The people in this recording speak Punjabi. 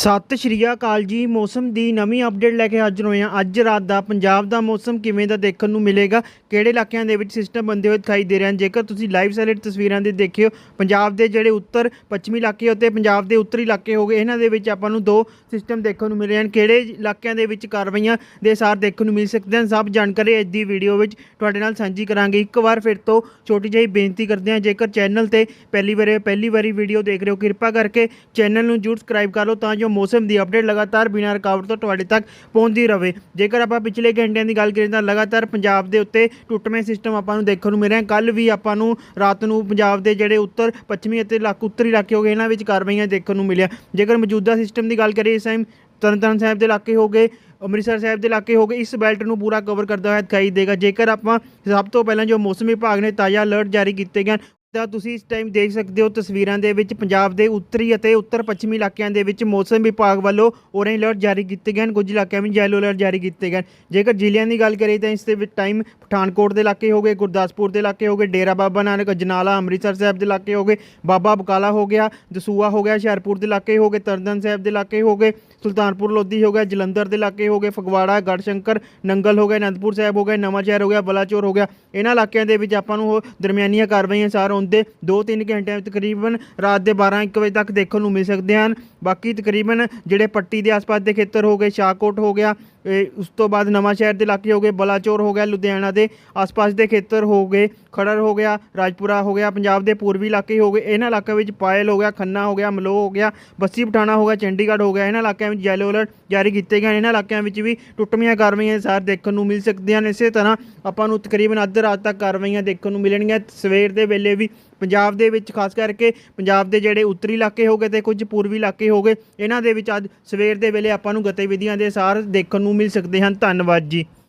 ਸਤਿ ਸ਼੍ਰੀ ਅਕਾਲ ਜੀ। ਮੌਸਮ ਦੀ ਨਵੀਂ ਅਪਡੇਟ ਲੈ ਕੇ ਹਾਜ਼ਰ ਹੋਏ ਹਾਂ ਅੱਜ ਰਾਤ ਦਾ ਪੰਜਾਬ ਦਾ ਮੌਸਮ ਕਿਵੇਂ ਦਾ ਦੇਖਣ ਨੂੰ ਮਿਲੇਗਾ? ਕਿਹੜੇ ਇਲਾਕਿਆਂ ਦੇ ਵਿੱਚ ਸਿਸਟਮ ਬੰਦੇ ਹੋਏ ਦਿਖਾਈ ਦੇ ਰਹੇ ਹਨ? ਜੇਕਰ ਤੁਸੀਂ ਲਾਈਵ ਸੈਟੇਲਾਈਟ ਤਸਵੀਰਾਂ ਦੇ ਦੇਖਿਓ ਪੰਜਾਬ ਦੇ ਜਿਹੜੇ ਉੱਤਰ, ਪੱਛਮੀ ਇਲਾਕੇ ਅਤੇ ਪੰਜਾਬ ਦੇ ਉੱਤਰੀ ਇਲਾਕੇ ਹੋ ਗਏ, ਇਹਨਾਂ ਦੇ ਵਿੱਚ ਆਪਾਂ ਨੂੰ ਦੋ ਸਿਸਟਮ ਦੇਖਣ ਨੂੰ ਮਿਲੇ ਹਨ। ਕਿਹੜੇ ਇਲਾਕਿਆਂ ਦੇ ਵਿੱਚ ਕਾਰਵਾਈਆਂ ਦੇ ਸਾਰ ਦੇਖਣ ਨੂੰ ਮਿਲ ਸਕਦੇ ਹਨ? ਸਭ ਜਾਣਕਾਰੀ ਅੱਜ ਦੀ ਵੀਡੀਓ ਵਿੱਚ ਤੁਹਾਡੇ ਨਾਲ ਸਾਂਝੀ ਕਰਾਂਗੇ। ਇੱਕ ਵਾਰ ਫਿਰ ਤੋਂ ਛੋਟੀ ਜਿਹੀ ਬੇਨਤੀ ਕਰਦੇ ਹਾਂ, ਜੇਕਰ ਚੈਨਲ ਤੇ ਪਹਿਲੀ ਵਾਰੀ ਪਹਿਲੀ ਵਾਰੀ ਵੀਡੀਓ ਦੇਖ ਰਹੇ ਹੋ, ਕਿਰਪਾ ਕਰਕੇ ਚੈਨਲ ਨੂੰ ਜਰੂਰ ਸਬਸਕ੍ਰਾਈਬ ਕਰ ਲਓ, ਤਾਂ ਜੋ ਮੌਸਮ ਦੀ ਅਪਡੇਟ ਲਗਾਤਾਰ ਬਿਨਾਂ ਰੁਕਾਵਟ ਤੋਂ ਤੁਹਾਡੇ ਤੱਕ ਪਹੁੰਚਦੀ ਰਹੇ ਜੇਕਰ ਆਪਾਂ ਪਿਛਲੇ ਘੰਟਿਆਂ ਦੀ ਗੱਲ ਕਰੀਏ ਤਾਂ ਲਗਾਤਾਰ ਪੰਜਾਬ ਦੇ ਉੱਤੇ ਟੁੱਟਵੇਂ ਸਿਸਟਮ ਆਪਾਂ ਨੂੰ ਦੇਖਣ ਨੂੰ ਮਿਲ ਰਿਹਾ ਕੱਲ ਵੀ ਆਪਾਂ ਨੂੰ ਰਾਤ ਨੂੰ ਪੰਜਾਬ ਦੇ ਜਿਹੜੇ ਉੱਤਰ, ਪੱਛਮੀ ਅਤੇ ਇਲਾਕ ਉੱਤਰੀ ਇਲਾਕੇ ਹੋ ਗਏ, ਇਹਨਾਂ ਵਿੱਚ ਕਾਰਵਾਈਆਂ ਦੇਖਣ ਨੂੰ ਮਿਲਿਆ। ਜੇਕਰ ਮੌਜੂਦਾ ਸਿਸਟਮ ਦੀ ਗੱਲ ਕਰੀਏ, ਇਸ ਟਾਈਮ ਤਰਨਤਾਰਨ ਸਾਹਿਬ ਦੇ ਇਲਾਕੇ ਹੋ ਗਏ, ਅੰਮ੍ਰਿਤਸਰ ਸਾਹਿਬ ਦੇ ਇਲਾਕੇ ਹੋ ਗਏ, ਇਸ ਬੈਲਟ ਨੂੰ ਪੂਰਾ ਕਵਰ ਕਰਦਾ ਹੋਇਆ ਦਿਖਾਈ ਦੇਗਾ। ਜੇਕਰ ਆਪਾਂ ਸਭ ਤੋਂ ਪਹਿਲਾਂ ਜੋ ਮੌਸਮ ਵਿਭਾਗ ਨੇ ਤਾਜ਼ਾ ਅਲਰਟ ਜਾਰੀ ਕੀਤੇ ਗਏ ਹਨ ਤਾਂ ਤੁਸੀਂ ਇਸ ਟਾਈਮ ਦੇਖ ਸਕਦੇ ਹੋ ਤਸਵੀਰਾਂ ਦੇ ਵਿੱਚ ਪੰਜਾਬ ਦੇ ਉੱਤਰੀ ਅਤੇ ਉੱਤਰ ਪੱਛਮੀ ਇਲਾਕਿਆਂ ਦੇ ਵਿੱਚ ਮੌਸਮ ਵਿਭਾਗ ਵੱਲੋਂ ਔਰੇਂਜ ਅਲਰਟ ਜਾਰੀ ਕੀਤੇ ਗਏ ਹਨ। ਕੁਝ ਇਲਾਕਿਆਂ ਵਿੱਚ ਯੈਲੋ ਅਲਰਟ ਜਾਰੀ ਕੀਤੇ ਗਏ ਹਨ। ਜੇਕਰ ਜ਼ਿਲ੍ਹਿਆਂ ਦੀ ਗੱਲ ਕਰੀਏ ਤਾਂ ਇਸ ਦੇ ਵਿੱਚ ਟਾਈਮ ਪਠਾਨਕੋਟ ਦੇ ਇਲਾਕੇ ਹੋ ਗਏ, ਗੁਰਦਾਸਪੁਰ ਦੇ ਇਲਾਕੇ ਹੋ ਗਏ, ਡੇਰਾ ਬਾਬਾ ਨਾਨਕ, ਅਜਨਾਲਾ, ਅੰਮ੍ਰਿਤਸਰ ਸਾਹਿਬ ਦੇ ਇਲਾਕੇ ਹੋ ਗਏ, ਬਾਬਾ ਬਕਾਲਾ ਹੋ ਗਿਆ ਦਸੂਆ ਹੋ ਗਿਆ, ਹੁਸ਼ਿਆਰਪੁਰ ਦੇ ਇਲਾਕੇ ਹੋ ਗਏ, ਤਰਨਤਾਰਨ ਸਾਹਿਬ ਦੇ ਇਲਾਕੇ ਹੋ ਗਏ। ਸੁਲਤਾਨਪੁਰ, ਲੋਧੀ ਹੋ ਗਿਆ, ਜਲੰਧਰ ਦੇ ਇਲਾਕੇ ਹੋ ਗਏ, ਫਗਵਾੜਾ, ਗੜਸ਼ੰਕਰ, ਨੰਗਲ ਹੋ ਗਿਆ, ਅਨੰਦਪੁਰ ਸਾਹਿਬ ਹੋ ਗਿਆ, ਨਵਾਂ ਸ਼ਹਿਰ ਹੋ ਗਿਆ, ਬਲਾਚੌਰ ਹੋ ਗਿਆ। ਇਹਨਾਂ ਇਲਾਕਿਆਂ ਦੇ ਵਿੱਚ ਆਪਾਂ ਨੂੰ ਉਹ ਦਰਮਿਆਨੀਆਂ ਕਾਰਵਾਈਆਂ ਸਾਰ ਹੁੰਦੇ 2-3 ਘੰਟਿਆਂ ਵਿੱਚ ਤਕਰੀਬਨ ਰਾਤ ਦੇ 12-1 ਵਜੇ ਤੱਕ ਦੇਖਣ ਨੂੰ ਮਿਲ ਸਕਦੇ ਹਨ। ਬਾਕੀ ਤਕਰੀਬਨ ਜਿਹੜੇ ਪੱਟੀ ਦੇ ਆਸ-ਪਾਸ ਦੇ ਖੇਤਰ ਹੋ ਗਏ, ਸ਼ਾਹਕੋਟ ਹੋ ਗਿਆ ਉਸ ਤੋਂ ਬਾਅਦ ਨਵਾਂ ਸ਼ਹਿਰ ਦੇ ਇਲਾਕੇ ਹੋ ਗਏ, ਬਲਾਚੌਰ ਹੋ ਗਿਆ, ਲੁਧਿਆਣਾ ਦੇ ਆਸ-ਪਾਸ ਦੇ ਖੇਤਰ ਹੋ ਗਏ ਖੜਰ ਹੋ ਗਿਆ, ਰਾਜਪੁਰਾ ਹੋ ਗਿਆ, ਪੰਜਾਬ ਦੇ ਪੂਰਬੀ ਇਲਾਕੇ ਹੋ ਗਏ, ਇਹਨਾਂ ਇਲਾਕਿਆਂ ਵਿੱਚ ਪਾਇਲ ਹੋ ਗਿਆ, ਖੰਨਾ ਹੋ ਗਿਆ ਮਲੋਹ ਹੋ ਗਿਆ, ਬੱਸੀ ਪਠਾਣਾ ਹੋ ਗਿਆ, ਚੰਡੀਗੜ੍ਹ ਹੋ ਗਿਆ, ਇਹਨਾਂ ਇਲਾਕਿਆਂ ਵਿੱਚ ਯੈਲੋ ਅਲਰਟ ਜਾਰੀ ਕੀਤੇ ਗਏ ਹਨ ਇਹਨਾਂ ਇਲਾਕਿਆਂ ਵਿੱਚ ਵੀ ਟੁੱਟਵੀਆਂ ਕਾਰਵਾਈਆਂ ਸਾਰ ਦੇਖਣ ਨੂੰ ਮਿਲ ਸਕਦੀਆਂ ਨੇ, ਇਸੇ ਤਰ੍ਹਾਂ ਆਪਾਂ ਨੂੰ ਤਕਰੀਬਨ ਅੱਧ ਰਾਤ ਤੱਕ ਕਾਰਵਾਈਆਂ ਦੇਖਣ ਨੂੰ ਮਿਲਣਗੀਆਂ, ਸਵੇਰ ਦੇ ਵੇਲੇ ਵੀ ਪੰਜਾਬ ਦੇ ਵਿੱਚ ਖਾਸ ਕਰਕੇ ਪੰਜਾਬ ਦੇ ਜਿਹੜੇ ਉੱਤਰੀ ਇਲਾਕੇ ਹੋ ਗਏ ਤੇ ਕੁਝ ਪੂਰਬੀ ਇਲਾਕੇ ਹੋ ਗਏ, ਇਹਨਾਂ ਦੇ ਵਿੱਚ ਅੱਜ ਸਵੇਰ ਦੇ ਵੇਲੇ ਆਪਾਂ ਨੂੰ ਗਤੀਵਿਧੀਆਂ ਦੇ ਸਾਰ ਦੇਖਣ ਨੂੰ ਮਿਲ ਸਕਦੇ ਹਨ। ਧੰਨਵਾਦ ਜੀ।